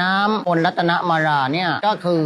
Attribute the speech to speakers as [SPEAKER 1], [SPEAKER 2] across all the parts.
[SPEAKER 1] น้ำมนรัตนมาราเนี่ยก็คือ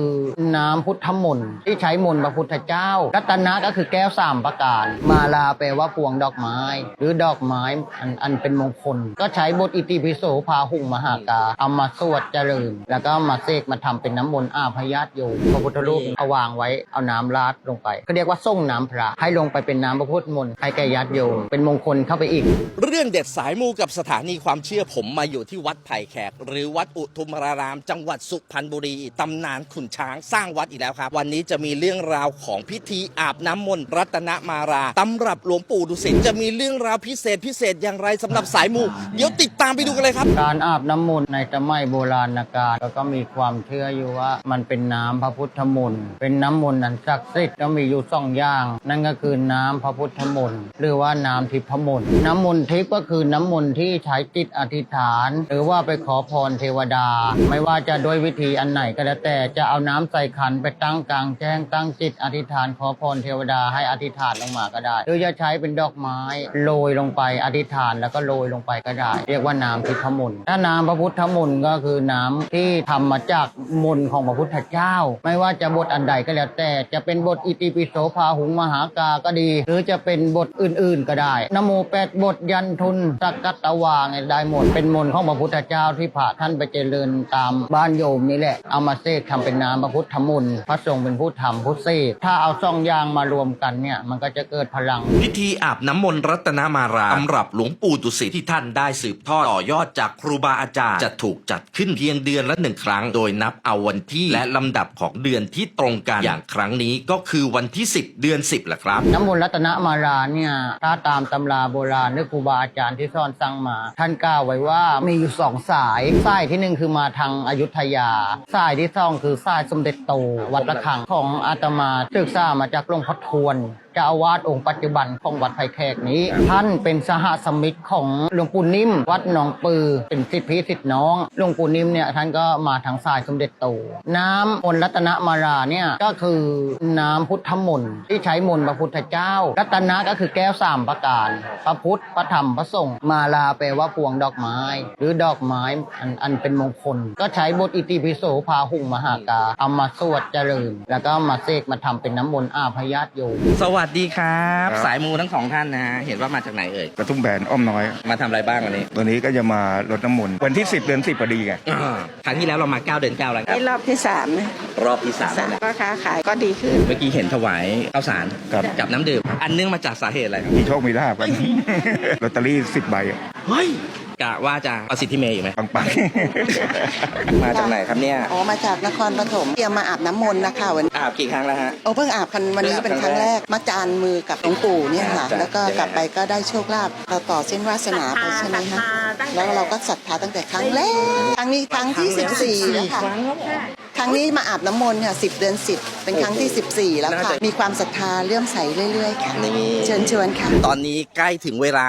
[SPEAKER 1] น้ำพุทธมนต์ที่ใช้มนต์พระพุทธเจ้า รัตนะก็คือแก้วสามประการ มาลาแปลว่าพวงดอกไม้ หรือดอกไม้อันอันเป็นมงคล ก็ใช้บทอิติปิโสพาหุงมหากาเอามาสวดเจริญ แล้วก็มาเสกมาทำเป็นน้ำมนต์อาพยาตโยมพระพุทธรูปเอาวางไว้เอาน้ำราดลงไปเขาเรียกว่าส่งน้ำพระให้ลงไปเป็นน้ำพระพุทธมนต์ให้แก่ญาติโยมเป็นมงคลเข้าไปอีก
[SPEAKER 2] เรื่องเด็ดสายมูกับสถานีความเชื่อผมมาอยู่ที่วัดไผ่แขก หรือวัดอุทุมพราราม จังหวัดสุพรรณบุรีตำนานขุนช้างสร้างวัดอีกแล้วครับ วันนี้จะมีเรื่องราวของพิธีอาบน้ำมนต์รัตนมาราตำรับหลวงปู่ดุสิตจะมีเรื่องราวพิเศษพิเศษอย่างไรสำหรับสายมูเดี๋ยวติดตามไปดูกันเลยครับ
[SPEAKER 1] การอาบน้ำมนต์ในสมัยโบราณกาลแล้วก็มีความเชื่ออยู่ว่า มันเป็นน้ำพระพุทธมนต์เป็นน้ำมนต์อันศักดิ์สิทธิ์ก็มีอยู่สองอย่าง นั่นก็คือน้ำพระพุทธมนต์หรือว่าน้ำทิพมนต์น้ำมนต์ทิพก็คือน้ำมนต์ที่ใช้จิตอธิษฐาน หรือว่าไปขอพรเทวดาไม่ว่าจะด้วยวิธีอันไหนก็แล้วแต่จะเอาน้ำใส่ขันไปตั้งกลางแจ้งตั้งจิตอธิษฐานขอพรเทวดาให้อธิษฐานลงมาก็ได้ หรือจะใช้เป็นดอกไม้โรยลงไปอธิษฐานแล้วก็โรยลงไปก็ได้ เรียกว่าน้ำทิพมนต์ถ้าน้ำพระพุทธมนต์ก็คือน้ำที่ทำมาจากมนต์ของพระพุทธเจ้า ไม่ว่าจะบทอันใดก็แล้วแต่ จะเป็นบทอิติปิโสพาหุงมหากาก็ดี หรือจะเป็นบทอื่น ๆ ก็ได้นโมแปดบทยันทุนสักกัตตวางได้หมดเป็นมนต์ของพระพุทธเจ้าที่พระท่านไปเจริญตามบ้านโยมนี่แหละ เอามาเสกทำเป็นน้ำพระพุทธมนต์พระสงฆ์เป็นผู้ทำผู้เสกถ้าเอาซ่องยางมารวมกันเนี่ยมันก็จะเกิดพลัง
[SPEAKER 2] พิธีอาบน้ำมนต์รัตนมาราตำรับหลวงปู่ดุสิตที่ท่านได้สืบทอดต่อยอดจากครูบาอาจารย์จะถูกจัดขึ้นเพียงเดือนละหนึ่งครั้ง โดยนับเอาวันที่และลำดับของเดือนที่ตรงกันอย่างครั้งนี้ก็คือวันที่ 10 เดือน 10แหละครับ
[SPEAKER 1] น้ำมนต์รัตนมาราเนี่ยถ้าตามตำราโบราณหรือครูบาอาจารย์ที่สอนสั่งมา ท่านกล่าวไว้ว่ามีอยู่สองสายสายที่หนึ่งคือมาทางอยุธยาสายที่สองคือสายสมเด็จโต วัดระฆังของอาตมาศึกษามาจากหลวงพ่อทวน จ้าอาวาสองค์ปัจจุบันของวัดไผ่แขกนี้ ท่านเป็นสหสมิตรของหลวงปู่นิ่ม วัดหนองปือ เป็นสิทธิพิสิทธิน้องหลวงปู่นิ่มเนี่ยท่านก็มาทางสายสมเด็จโต น้ำมนรัตนมาราเนี่ยก็คือน้ำพุทธมนต์ที่ใช้มนต์พระพุทธเจ้า รัตนะก็คือแก้วสามประการ พระพุทธพระธรรมพระสงฆ์มาลาแปลว่าพวงดอกไม้ หรือดอกไม้อันอันเป็นมงคล ก็ใช้บทอิติปิโสพาหุงมหากาเอามาสวดเจริญ แล้วก็มาเสกมาทำเป็นน้ำมนต์อาพยาตโย
[SPEAKER 2] สวัสดีครับ
[SPEAKER 3] ครับ
[SPEAKER 2] สายมูทั้งสองท่านนะฮะเห็นว่ามาจากไหนเอ่ย
[SPEAKER 3] กระทุ่มแบนอ้อมน้อย
[SPEAKER 2] มาทำอะไรบ้างวันนี้
[SPEAKER 3] ตัวนี้ก็จะมาลดน้ำมนต์วันที่ 10 เดือน 10พอดีไง
[SPEAKER 2] อ่าครั้งที่แล้วเรามา9เดือน9แล้วครับ
[SPEAKER 4] นี่รอบที่สามนะ
[SPEAKER 2] รอบที่สาม
[SPEAKER 4] สามก็ค้าขายก็ดีขึ้น
[SPEAKER 2] เมื่อกี้เห็นถวายข้าวสาร
[SPEAKER 3] ครับ
[SPEAKER 2] กับน้ำดื่มอันเนื่องมาจากสาเหตุอะไรครับ
[SPEAKER 3] มีโชคมีลาบกัน ลอตเตอรี่ 10 ใบอะ
[SPEAKER 2] เฮ้ย กะว่าจะเอาสิทธิเมย์อยู่ไหม
[SPEAKER 3] ปังปัง
[SPEAKER 2] มาจากไหนครับเนี่ย
[SPEAKER 4] อ๋อมาจากนครปฐมเตรียมมาอาบน้ำมนต์นะคะวัน
[SPEAKER 2] อาบกี่ครั้งแล้วฮะ
[SPEAKER 4] โอ้เพิ่งอาบกันวันนี้
[SPEAKER 2] เพิ่งอาบ
[SPEAKER 4] เป็นครั้งแรกมาจานมือกับหลวงปู่เนี่ยค่ะ
[SPEAKER 2] จ้ะ
[SPEAKER 4] แล้วก็
[SPEAKER 2] ยังไง
[SPEAKER 4] กลับไปก็ได้โชคลาภต่อต่อเส้นวาสนาไปใช่ไหมคะแล้วเราก็ศรัทธาตั้งแต่ครั้งแรกครั้งนี้ครั้งที่ 14แล้วค่ะครั้งนี้มาอาบน้ำมนต์ค่ะ10 เดือน10 เป็นครั้งที่ 14 แล้วค่ะ มีความศรัทธาเลื่อมใสเรื่อย ๆ ค่ะ
[SPEAKER 2] นี่
[SPEAKER 4] เชิญชวนค่ะ
[SPEAKER 2] ตอนนี้ใกล้ถึงเวลา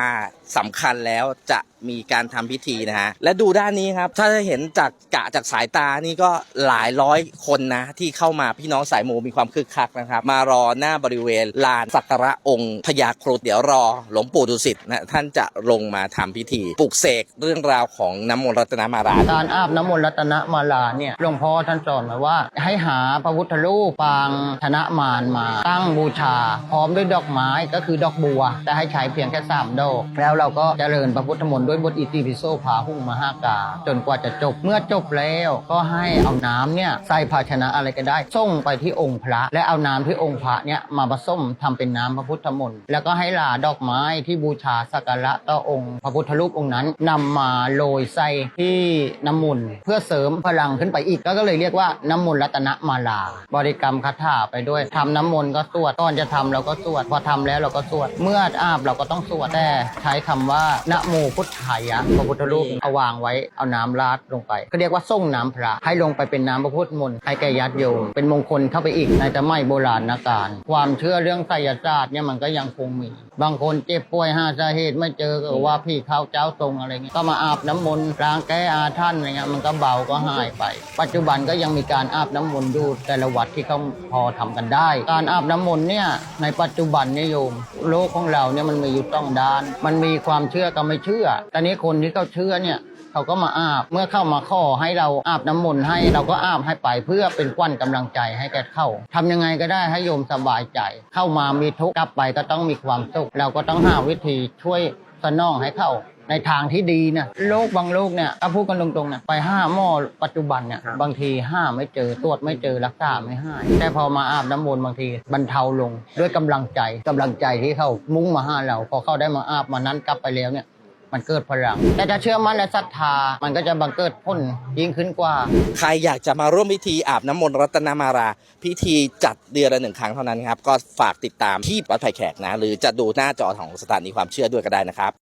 [SPEAKER 2] สำคัญแล้วจะมีการทำพิธีนะฮะ และดูด้านนี้ครับ ถ้าจะเห็นจากกะจากสายตานี่ก็หลายร้อยคนนะ ที่เข้ามาพี่น้องสายมูมีความคึกคักนะครับ มารอหน้าบริเวณลานสักการะองค์พญาครุฑเดี๋ยวรอ หลวงปู่ดุสิตนะท่านจะลงมาทำพิธีปลุกเสกเรื่องราวของน้ำมนต์รัตนมารา
[SPEAKER 1] การอาบน้ำมนต์รัตนมาลาเนี่ยหลวงพ่อท่านสอนมาว่าให้หาพระพุทธรูปปางธนมารมาตั้งบูชา พร้อมด้วยดอกไม้ก็คือดอกบัว แต่ให้ใช้เพียงแค่สามดอกแล้วเราก็เจริญพระพุทธมนต์ด้วยบทอิติปิโสพาหุงมหากา จนกว่าจะจบเมื่อจบแล้วก็ให้เอาน้ำเนี่ยใส่ภาชนะอะไรก็ได้ส่งไปที่องค์พระ และเอาน้ำที่องค์พระเนี่ยมาผสมทำเป็นน้ำพระพุทธมนต์แล้วก็ให้ลาดอกไม้ที่บูชาสักการะต่อองค์ พระพุทธรูปองค์นั้นนำมาโรยใส่ที่น้ำมนต์เพื่อเสริมพลังขึ้นไปอีกก็เลยเรียกว่าน้ำมนต์รัตนมาลา บริกรรมคาถาไปด้วยทำน้ำมนต์ก็สวดก่อนจะทำเราก็สวด พอทำแล้วเราก็สวด เมื่ออาบเราก็ต้องสวดแต่ใช้คำว่านะโมพุทธายะพระพุทธรูปเอาวางไว้เอาน้ำราดลงไปก็เรียกว่าส่งน้ำพระให้ลงไปเป็นน้ำพระพุทธมนต์ให้แก่ญาติโยมเป็นมงคลเข้าไปอีกในสมัยโบราณการความเชื่อเรื่องไสยศาสตร์เนี่ยมันก็ยังคงมี บางคนเจ็บป่วยหาสาเหตุไม่เจอก็ว่าพี่เข้าเจ้าทรงอะไรเงี้ยก็มาอาบน้ำมนต์ล้างแก้อาท่านอะไรเงี้ยมันก็เบาก็หายไป ปัจจุบันก็ยังมีการอาบน้ำมนต์อยู่แต่ละวัดที่เขาพอทำกันได้ การอาบน้ำมนต์เนี่ยในปัจจุบันเนี่ยโยมโลกของเราเนี่ยมันมีอยู่ต้องด้าน มันมีความเชื่อกับไม่เชื่อตอนนี้คนที่เขาเชื่อเนี่ย เขเขาก็มาอาบ เมื่อเข้ามาขอให้เราอาบน้ำมนต์ให้เราก็อาบให้ไปเพื่อเป็นกวั้นกำลังใจให้แกเข้าทำยังไงก็ได้ให้โยมสบายใจ เข้ามามีทุกข์กลับไปก็ต้องมีความสุขเราก็ต้องหาวิธีช่วยสนองให้เข้าในทางที่ดีเนี่ยโรคบางโรคเนี่ยถ้าพูดกันตรงๆเนี่ยไปห้าหมอปัจจุบันเนี่ยบางทีห้าไม่เจอตรวจไม่เจอรักษาไม่หาย แต่พอมาอาบน้ำมนต์บางทีบรรเทาลงด้วยกำลังใจกำลังใจที่เขามุ่งมาหาเรา พอเขาได้มาอาบมานั้นกลับไปแล้วเนี่ย มันเกิดพลัง แต่ถ้าเชื่อมั่นและศรัทธา มันก็จะบังเกิดพ้นยิ่งขึ้นกว่า
[SPEAKER 2] ใครอยากจะมาร่วมพิธีอาบน้ำมนต์รัตนามารา พิธีจัดเดือนละหนึ่งครั้งเท่านั้นครับ ก็ฝากติดตามที่วัดไผ่แขกนะ หรือจะดูหน้าจอของสถานีความเชื่อด้วยก็ได้นะครับ